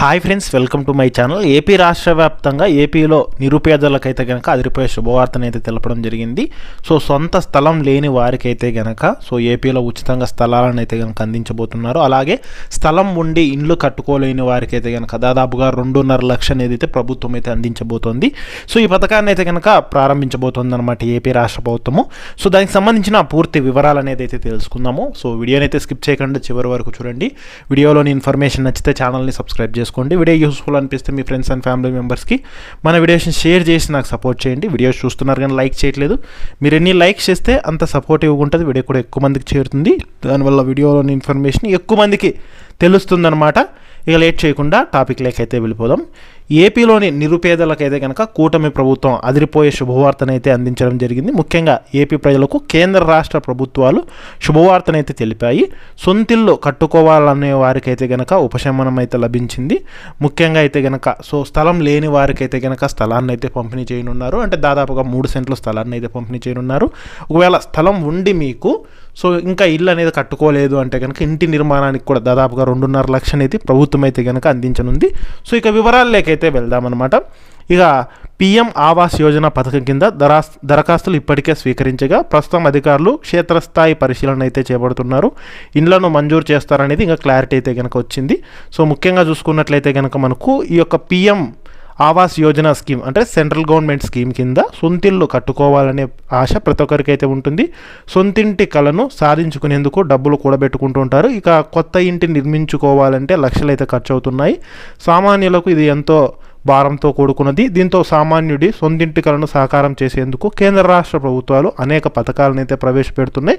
Hi friends welcome to my channel. AP రాష్ట్ర వ్యాప్తంగా ఏపీలో నిరుపేదలకైతే కనుక అదిరిపోయే శుభవార్తను అయితే తెలపడం జరిగింది. సో సొంత స్థలం లేని వారికైతే గనక సో ఏపీలో ఉచితంగా స్థలాలను అయితే గనక అందించబోతున్నారు. అలాగే స్థలం ఉండి ఇండ్లు కట్టుకోలేని వారికైతే కనుక దాదాపుగా రెండున్నర లక్ష అనేది అయితే ప్రభుత్వం అయితే అందించబోతోంది. సో ఈ పథకాన్ని అయితే కనుక ప్రారంభించబోతోంది అనమాట ఏపీ రాష్ట్ర ప్రభుత్వము. సో దానికి సంబంధించిన పూర్తి వివరాలు అనేది అయితే తెలుసుకుందాము. సో వీడియోని అయితే స్కిప్ చేయకుండా చివరి వరకు చూడండి. వీడియోలోని ఇన్ఫర్మేషన్ నచ్చితే ఛానల్ని సబ్స్క్రైబ్ చేసుకోండి. వీడియో యూస్ఫుల్ అనిపిస్తే మీ ఫ్రెండ్స్ అండ్ ఫ్యామిలీ మెంబర్స్కి మన వీడియోస్ని షేర్ చేసి నాకు సపోర్ట్ చేయండి. వీడియోస్ చూస్తున్నారు కానీ లైక్ చేయట్లేదు. మీరు ఎన్ని లైక్స్ చేస్తే అంత సపోర్టివ్గా ఉంటుంది. వీడియో కూడా ఎక్కువ మందికి చేరుతుంది. దానివల్ల వీడియోలోని ఇన్ఫర్మేషన్ ఎక్కువ మందికి తెలుస్తుందన్నమాట. ఇక లేట్ చేయకుండా టాపిక్ లేకైతే వెళ్ళిపోదాం. ఏపీలోని నిరుపేదలకైతే కనుక కూటమి ప్రభుత్వం అదిరిపోయే శుభవార్తనైతే అందించడం జరిగింది. ముఖ్యంగా ఏపీ ప్రజలకు కేంద్ర రాష్ట్ర ప్రభుత్వాలు శుభవార్తనైతే తెలిపాయి. సొంతిల్లు కట్టుకోవాలనే వారికైతే గనక ఉపశమనం అయితే లభించింది. ముఖ్యంగా అయితే గనక సో స్థలం లేని వారికైతే గనక స్థలాన్ని అయితే పంపిణీ చేయనున్నారు. అంటే దాదాపుగా మూడు సెంట్ల స్థలాన్ని అయితే పంపిణీ చేయనున్నారు. ఒకవేళ స్థలం ఉండి మీకు సో ఇంకా ఇల్లు అనేది కట్టుకోలేదు అంటే కనుక ఇంటి నిర్మాణానికి కూడా దాదాపుగా రెండున్నర లక్షలు అయితే ప్రభుత్వం అయితే కనుక అందించనుంది. సో ఇక వివరాలు లేకైతే వెళ్దామన్నమాట. ఇక పిఎం ఆవాస్ యోజన పథకం కింద దరాస్ దరఖాస్తులు ఇప్పటికే స్వీకరించగా ప్రస్తుతం అధికారులు క్షేత్రస్థాయి పరిశీలన అయితే చేపడుతున్నారు. ఇండ్లను మంజూరు చేస్తారనేది ఇంకా క్లారిటీ అయితే కనుక వచ్చింది. సో ముఖ్యంగా చూసుకున్నట్లయితే కనుక మనకు ఈ యొక్క పిఎం ఆవాస్ యోజన స్కీమ్ అంటే సెంట్రల్ గవర్నమెంట్ స్కీమ్ కింద సొంతిల్లు కట్టుకోవాలనే ఆశ ప్రతి ఒక్కరికి అయితే ఉంటుంది. సొంతింటి కళను సాధించుకునేందుకు డబ్బులు కూడబెట్టుకుంటూ ఉంటారు. ఇక కొత్త ఇంటిని నిర్మించుకోవాలంటే లక్షలు అయితే ఖర్చు అవుతున్నాయి సామాన్యులకు ఇది ఎంతో భారంతో కూడుకున్నది. దీంతో సామాన్యుడి సొంతింటి కళను సాకారం చేసేందుకు కేంద్ర రాష్ట్ర ప్రభుత్వాలు అనేక పథకాలను అయితే ప్రవేశపెడుతున్నాయి.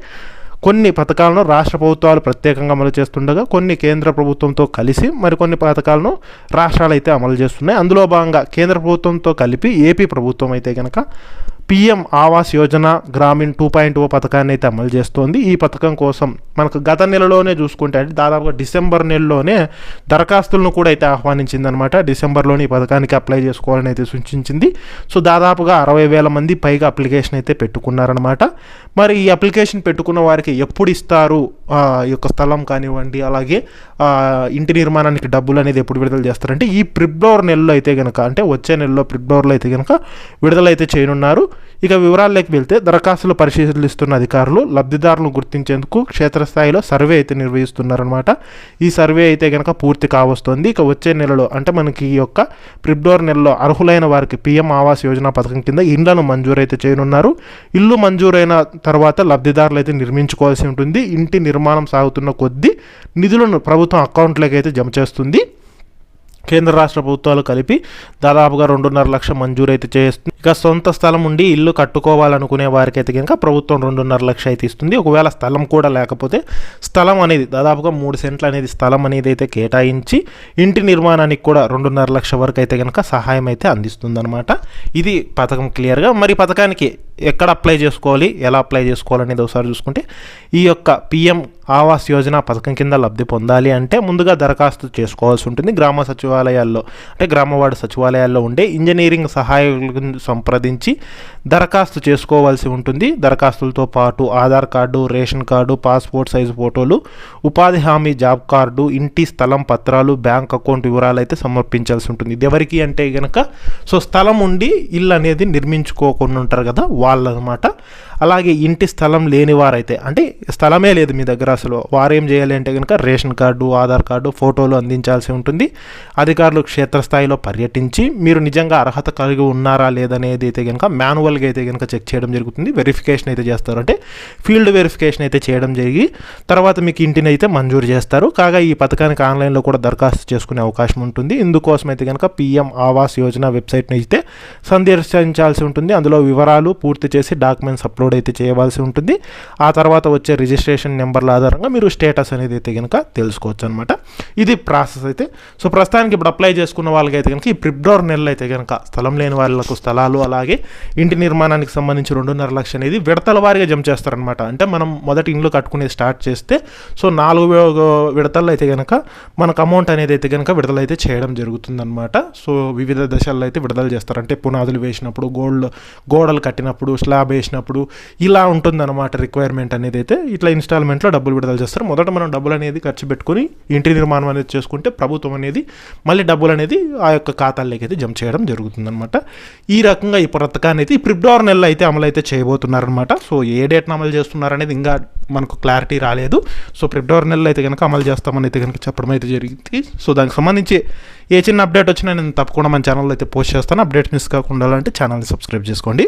కొన్ని పథకాలను రాష్ట్ర ప్రభుత్వాలు ప్రత్యేకంగా అమలు చేస్తుండగా కొన్ని కేంద్ర ప్రభుత్వంతో కలిసి మరికొన్ని పథకాలను రాష్ట్రాలు అయితే అమలు చేస్తున్నాయి. అందులో భాగంగా కేంద్ర ప్రభుత్వంతో కలిపి ఏపీ ప్రభుత్వం అయితే కనుక PM Awas Yojana Gramin two point O పథకాన్ని అయితే అమలు చేస్తోంది. ఈ పథకం కోసం మనకు గత నెలలోనే చూసుకుంటే అంటే దాదాపుగా డిసెంబర్ నెలలోనే దరఖాస్తులను కూడా అయితే ఆహ్వానించిందనమాట. డిసెంబర్లోని ఈ పథకానికి అప్లై చేసుకోవాలని అయితే సూచించింది. సో దాదాపుగా అరవై వేల మంది పైగా అప్లికేషన్ అయితే పెట్టుకున్నారనమాట. మరి ఈ అప్లికేషన్ పెట్టుకున్న వారికి ఎప్పుడు ఇస్తారు? ఈ యొక్క స్థలం కానివ్వండి అలాగే ఇంటి నిర్మాణానికి డబ్బులు అనేది ఎప్పుడు విడుదల చేస్తారంటే ఈ ఫిబ్రవరి నెలలో అయితే కనుక అంటే వచ్చే నెలలో ఫిబ్రవరిలో అయితే కనుక విడుదల అయితే చేయనున్నారు. ఇక వివరాల్లోకి వెళ్తే దరఖాస్తులు పరిశీలిస్తున్న అధికారులు లబ్ధిదారులను గుర్తించేందుకు క్షేత్రస్థాయిలో సర్వే అయితే నిర్వహిస్తున్నారనమాట ఈ సర్వే అయితే కనుక పూర్తి కావస్తుంది. ఇక వచ్చే నెలలో అంటే మనకి ఈ యొక్క ఫిబ్రవరి నెలలో అర్హులైన వారికి పిఎం ఆవాస్ యోజన పథకం కింద ఇండ్లను మంజూరు అయితే చేయనున్నారు. ఇల్లు మంజూరైన తర్వాత లబ్ధిదారులు అయితే నిర్మించుకోవాల్సి ఉంటుంది. ఇంటి నిర్మాణం సాగుతున్న కొద్దీ నిధులను ప్రభుత్వం అకౌంట్లోకి అయితే జమ చేస్తుంది. కేంద్ర రాష్ట్ర ప్రభుత్వాలు కలిపి దాదాపుగా రెండున్నర లక్ష మంజూరు అయితే చేస్తుంది ఇక సొంత స్థలం ఉండి ఇల్లు కట్టుకోవాలనుకునే వారికి అయితే కనుక ప్రభుత్వం రెండున్నర లక్ష అయితే ఇస్తుంది. ఒకవేళ స్థలం కూడా లేకపోతే స్థలం అనేది దాదాపుగా మూడు సెంట్లు అనేది స్థలం అనేది అయితే కేటాయించి ఇంటి నిర్మాణానికి కూడా రెండున్నర లక్ష వరకు అయితే కనుక సహాయం అయితే అందిస్తుందన్నమాట. ఇది పథకం క్లియర్గా. మరి పథకానికి ఎక్కడ అప్లై చేసుకోవాలి ఎలా అప్లై చేసుకోవాలి అనేది ఒకసారి చూసుకుంటే ఈ యొక్క పిఎం ఆవాస్ యోజన పథకం కింద లబ్ధి పొందాలి అంటే ముందుగా దరఖాస్తు చేసుకోవాల్సి ఉంటుంది. గ్రామ సచివాలయాల్లో అంటే గ్రామవాడ సచివాలయాల్లో ఉండే ఇంజనీరింగ్ సహాయకులను సంప్రదించి దరఖాస్తు చేసుకోవాల్సి ఉంటుంది. దరఖాస్తులతో పాటు Aadhaar card ration card passport size ఫోటోలు ఉపాధి హామీ జాబ్ కార్డు ఇంటి స్థలం పత్రాలు బ్యాంక్ అకౌంట్ వివరాలు అయితే సమర్పించాల్సి ఉంటుంది. ఇది ఎవరికి అంటే కనుక సో స్థలం ఉండి ఇల్లు అనేది నిర్మించుకోకుండా ఉంటారు కదా వాళ్ళనమాట అలాగే ఇంటి స్థలం లేని వారైతే అంటే స్థలమే లేదు మీ దగ్గర అసలు. వారు ఏం చేయాలి అంటే కనుక రేషన్ కార్డు ఆధార్ కార్డు ఫోటోలు అందించాల్సి ఉంటుంది. అధికారులు క్షేత్రస్థాయిలో పర్యటించి మీరు నిజంగా అర్హత కలిగి ఉన్నారా లేదనేది అయితే కనుక మాన్యువల్గా అయితే కనుక చెక్ చేయడం జరుగుతుంది. వెరిఫికేషన్ అయితే చేస్తారు. అంటే ఫీల్డ్ వెరిఫికేషన్ అయితే చేయడం జరిగి తర్వాత మీకు ఇంటిని అయితే మంజూరు చేస్తారు. కాగా ఈ పథకానికి ఆన్లైన్లో కూడా దరఖాస్తు చేసుకునే అవకాశం ఉంటుంది. ఇందుకోసం అయితే కనుక పిఎం ఆవాస్ యోజన వెబ్సైట్ని అయితే సందర్శించాల్సి ఉంటుంది. అందులో వివరాలు పూర్తి చేసి డాక్యుమెంట్స్ అప్లోడ్ అయితే చేయవలసి ఉంటుంది. ఆ తర్వాత వచ్చే రిజిస్ట్రేషన్ నెంబర్ల ఆధారంగా మీరు స్టేటస్ అనేది అయితే కనుక తెలుసుకోవచ్చు అనమాట ఇది ప్రాసెస్ అయితే. సో ప్రస్తుతానికి ఇప్పుడు అప్లై చేసుకున్న వాళ్ళకి అయితే కనుక ఈ ఫిబ్రవరి నెలలో అయితే కనుక స్థలం లేని వాళ్ళకు స్థలాలు అలాగే ఇంటి నిర్మాణానికి సంబంధించి రెండున్నర లక్ష అనేది విడతల వారిగా జమ చేస్తారనమాట. అంటే మనం మొదటి ఇండ్లు కట్టుకునేది స్టార్ట్ చేస్తే సో నాలుగు విడతల్లో అయితే కనుక మనకు అమౌంట్ అనేది అయితే కనుక విడుదల అయితే చేయడం జరుగుతుందన్నమాట సో వివిధ దశల్లో అయితే విడుదల చేస్తారు. అంటే పునాదులు వేసినప్పుడు గోల్డ్ గోడలు కట్టినప్పుడు స్లాబ్ వేసినప్పుడు ఇలా ఉంటుందన్నమాట రిక్వైర్మెంట్ అనేది అయితే ఇట్లా ఇన్స్టాల్మెంట్లో డబ్బులు విడుదల చేస్తారు. మొదట మనం డబ్బులు అనేది ఖర్చు పెట్టుకొని ఇంటి నిర్మాణం అనేది చేసుకుంటే ప్రభుత్వం అనేది మళ్ళీ డబ్బులు అనేది ఆ యొక్క ఖాతాల్లోకి అయితే జమ చేయడం జరుగుతుందన్నమాట. ఈ రకంగా ఈ పథకాన్ని అయితే ఈ ఫిబ్రవరి నెలలో అయితే అమలు అయితే చేయబోతున్నారనమాట సో ఏ డేట్న అమలు చేస్తున్నారనేది ఇంకా మనకు క్లారిటీ రాలేదు. సో ఫిబ్రవరి నెలలో అయితే కనుక అమలు చేస్తామని అయితే కనుక చెప్పడం అయితే జరిగింది. సో దానికి సంబంధించి ఏ చిన్న అప్డేట్ వచ్చినా నేను తప్పకుండా మన ఛానల్లో అయితే పోస్ట్ చేస్తాను. అప్డేట్ మిస్ కాకుండా ఉండాలంటే ఛానల్ని సబ్స్క్రైబ్ చేసుకోండి.